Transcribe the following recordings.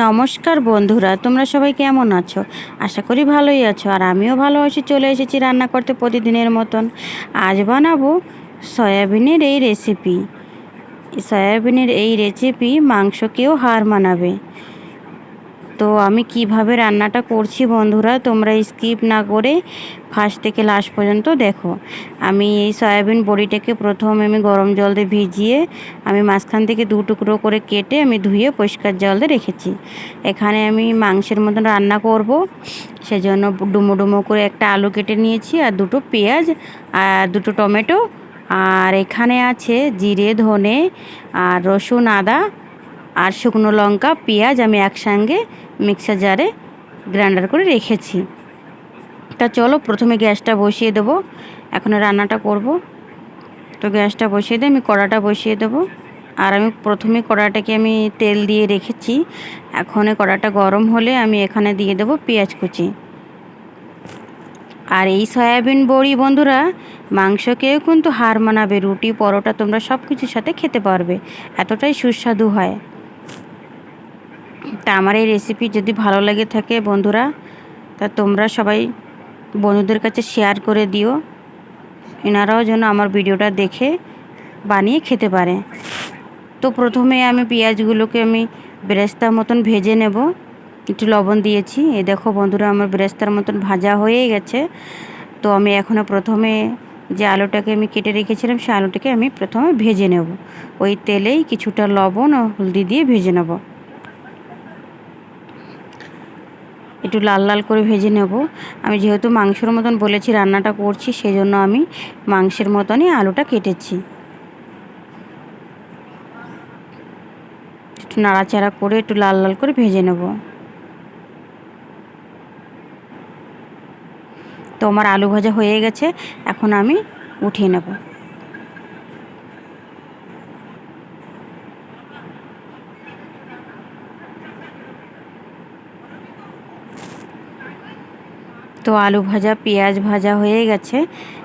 নমস্কার বন্ধুরা, তোমরা সবাই কেমন আছো? আশা করি ভালোই আছো, আর আমিও ভালো আছি, চলে এসেছি রান্না করতে প্রতিদিনের মতন। আজ বানাবো সয়াবিনের এই রেসিপি সয়াবিনের এই রেসিপি মাংসকেও হার মানাবে। তো আমি কীভাবে রান্নাটা করছি বন্ধুরা, তোমরা স্কিপ না করে ফার্স্ট থেকে লাস্ট পর্যন্ত দেখো। আমি এই সয়াবিন বড়িটাকে প্রথম আমি গরম জল দিয়ে ভিজিয়ে আমি মাঝখান থেকে দু টুকরো করে কেটে আমি ধুয়ে পরিষ্কার জল দিয়ে রেখেছি। এখানে আমি মাংসের মতন রান্না করব, সেজন্য ডুমো ডুমো করে একটা আলু কেটে নিয়েছি আর দুটো পেঁয়াজ আর দুটো টমেটো। আর এখানে আছে জিরে, ধনে আর রসুন, আদা আর শুকনো লঙ্কা, পেঁয়াজ আমি একসঙ্গে মিক্সার জারে গ্রাইন্ডার করে রেখেছি। তা চলো প্রথমে গ্যাসটা বসিয়ে দেবো। এখন রান্নাটা করব। তো গ্যাসটা বসিয়ে দিয়ে আমি কড়াটা বসিয়ে দেবো। আর আমি প্রথমে কড়াটাকে আমি তেল দিয়ে রেখেছি। এখন কড়াটা গরম হলে আমি এখানে দিয়ে দেবো পেঁয়াজ কুচি। আর এই সয়াবিন বড়ি বন্ধুরা মাংসকেও কিন্তু হার মানাবে। রুটি, পরোটা তোমরা সব কিছুর সাথে খেতে পারবে। এতটাই সুস্বাদু হয়। তা আমার এই রেসিপি যদি ভালো লেগে থাকে বন্ধুরা, তা তোমরা সবাই বন্ধুদের কাছে শেয়ার করে দিও। এনারাও যেন আমার ভিডিওটা দেখে বানিয়ে খেতে পারে। তো প্রথমে আমি পেঁয়াজগুলোকে আমি বেরেস্তার মতন ভেজে নেব। একটু লবণ দিয়েছি। এ দেখো বন্ধুরা, আমার বেরেস্তার মতন ভাজা হয়েই গেছে। তো আমি এখনও প্রথমে যে আলুটাকে আমি কেটে রেখেছিলাম, সে আলুটাকে আমি প্রথমে ভেজে নেব। ওই তেলেই কিছুটা লবণ ও হলদি দিয়ে ভেজে নেব। একটু লাল লাল করে ভেজে নেব। আমি যেহেতু মাংসর মতন বলেছি, রান্নাটা করছি, সেজন্য আমি মাংসের মতনই আলুটা কেটেছি। একটু নাড়াচাড়া করে একটু লাল লাল করে ভেজে নেব। তো আমার আলু ভাজা হয়ে গেছে, এখন আমি উঠিয়ে নেব। তো আলু ভাজা, পেঁয়াজ ভাজা হয়ে গেছে।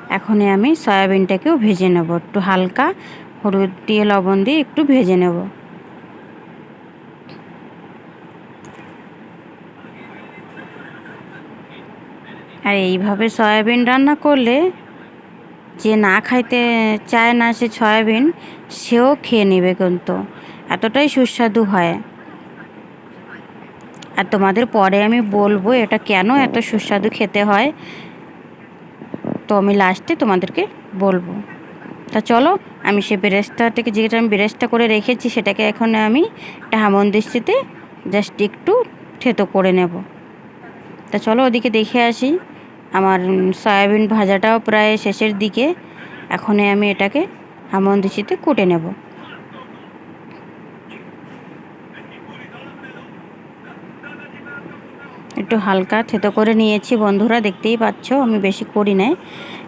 এখনই আমি সয়াবিনটাকেও ভেজে নেব। একটু হালকা হলুদ দিয়ে, লবণ দিয়ে একটু ভেজে নেব। আর এইভাবে সয়াবিন রান্না করলে যে না খাইতে চায় না সে সয়াবিন, সেও খেয়ে নেবে কিন্তু। এতটাই সুস্বাদু হয়। আর তোমাদের পরে আমি বলব এটা কেন এত সুস্বাদু খেতে হয়। তো আমি লাস্টে তোমাদেরকে বলব। তা চলো, আমি সে বেরেস্তা থেকে যেটা আমি বেরেস্তা করে রেখেছি, সেটাকে এখন আমি একটা হামন্দিস্তিতে জাস্ট একটু থেতো করে নেব। তা চলো ওদিকে দেখে আসি। আমার সয়াবিন ভাজাটাও প্রায় শেষের দিকে। এখন আমি এটাকে হামন্দিস্তিতে কুটে নেব। একটু হালকা থেতো করে নিয়েছি। বন্ধুরা দেখতেই পাচ্ছ, আমি বেশি করি নাই।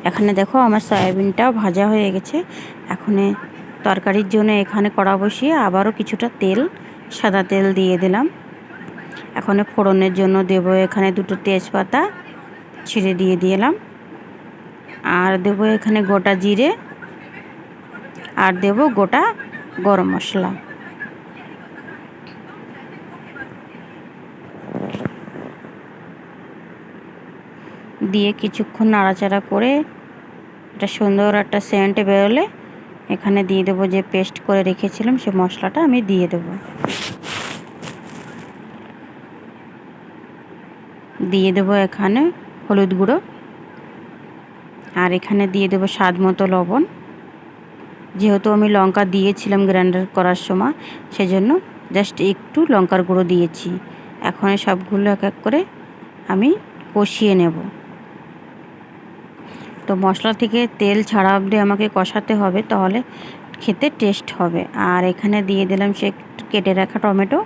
এখানে দেখো আমার সয়াবিনটাও ভাজা হয়ে গেছে। এখানে তরকারির জন্য এখানে কড়া বসিয়ে আবারও কিছুটা তেল, সাদা তেল দিয়ে দিলাম। এখানে ফোড়নের জন্য দেব এখানে দুটো তেজপাতা, ছিঁড়ে দিয়ে দিলাম। আর দেব এখানে গোটা জিরে, আর দেব গোটা গরম মশলা। দিয়ে কিছুক্ষণ নাড়াচাড়া করে একটা সুন্দর একটা সেন্ট বেরোলে এখানে দিয়ে দেবো যে পেস্ট করে রেখেছিলাম সে মশলাটা আমি দিয়ে দেব। দিয়ে দেবো এখানে হলুদ গুঁড়ো আর এখানে দিয়ে দেবো স্বাদ মতো লবণ। যেহেতু আমি লঙ্কা দিয়েছিলাম গ্রাইন্ডার করার সময়, সেজন্য জাস্ট একটু লঙ্কার গুঁড়ো দিয়েছি। এখন সবগুলো এক এক করে আমি কষিয়ে নেব। তো মশলা থেকে তেল ছাড়া অবধি আমাকে কষাতে হবে, তাহলে খেতে টেস্ট হবে। আর এখানে দিয়ে দিলাম সে কেটে রাখা টমেটো।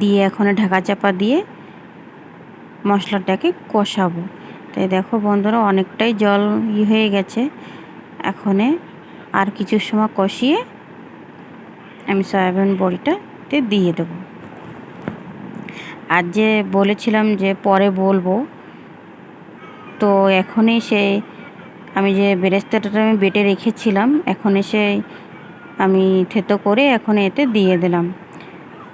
দিয়ে এখন ঢাকা চাপা দিয়ে মশলাটাকে কষাবো। তাই দেখো বন্ধুরা, অনেকটাই জল ই হয়ে গেছে। এখনে আর কিছু সময় কষিয়ে আমি সয়াবিন বড়িটাতে দিয়ে দেবো। আর যে বলেছিলাম যে পরে বলব তো এখন এসে আমি যে বেরেস্তাটা আমি বেটে রেখেছিলাম, এখন এসে আমি থেতো করে এখন এতে দিয়ে দিলাম।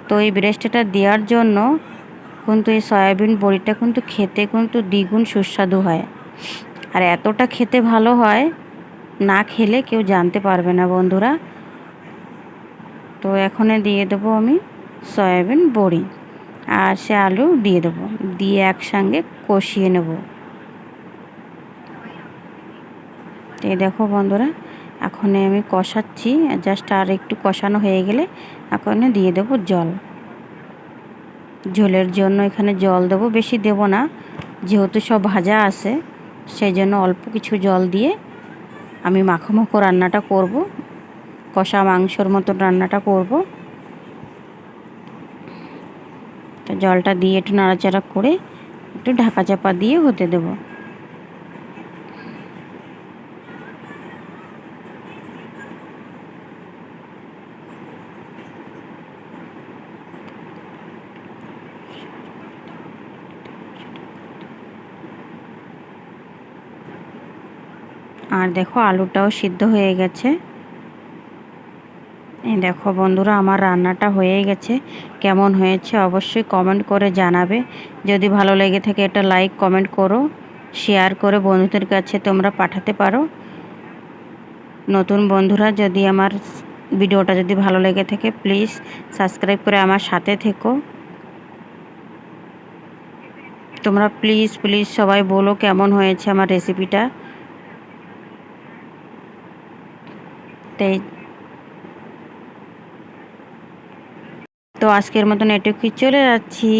তো এই ব্রেস্টটা দেওয়ার জন্য কিন্তু এই সয়াবিন বড়িটা কিন্তু খেতে কিন্তু দ্বিগুণ সুস্বাদু হয়। আর এতটা খেতে ভালো হয়, না খেলে কেউ জানতে পারবে না বন্ধুরা। তো এখানে দিয়ে দেবো আমি সয়াবিন বড়ি। আর সে আলু দিয়ে দেবো, দিয়ে একসঙ্গে কষিয়ে নেব। এই দেখো বন্ধুরা এখন আমি কষাচ্ছি জাস্ট আর একটু কষানো হয়ে গেলে এখন দিয়ে দেবো জল। ঝোলের জন্য এখানে জল দেবো, বেশি দেব না, যেহেতু সব ভাজা আছে সেই জন্য অল্প কিছু জল দিয়ে আমি মাখো রান্নাটা করব, কষা মাংসর মতো রান্নাটা করব। তো জলটা দিয়ে একটু নাড়াচাড়া করে একটু ঢাকা চাপা দিয়ে হতে দেবো। আর দেখো আলুটাও সিদ্ধ হয়ে গেছে। দেখো বন্ধুরা, আমার রান্নাটা হয়ে গেছে। কেমন হয়েছে অবশ্যই কমেন্ট করে জানাবে। যদি ভালো লেগে থাকে এটা লাইক কমেন্ট করো শেয়ার করে বন্ধুদের কাছে তোমরা পাঠাতে পারো। নতুন বন্ধুরা, যদি আমার ভিডিওটা যদি ভালো লেগে থাকে প্লিজ সাবস্ক্রাইব করে আমার সাথে থেকো। তোমরা প্লিজ প্লিজ সবাই বলো কেমন হয়েছে আমার রেসিপিটা তাই। তো আজকের মতন এটুকুই। চলে যাচ্ছি।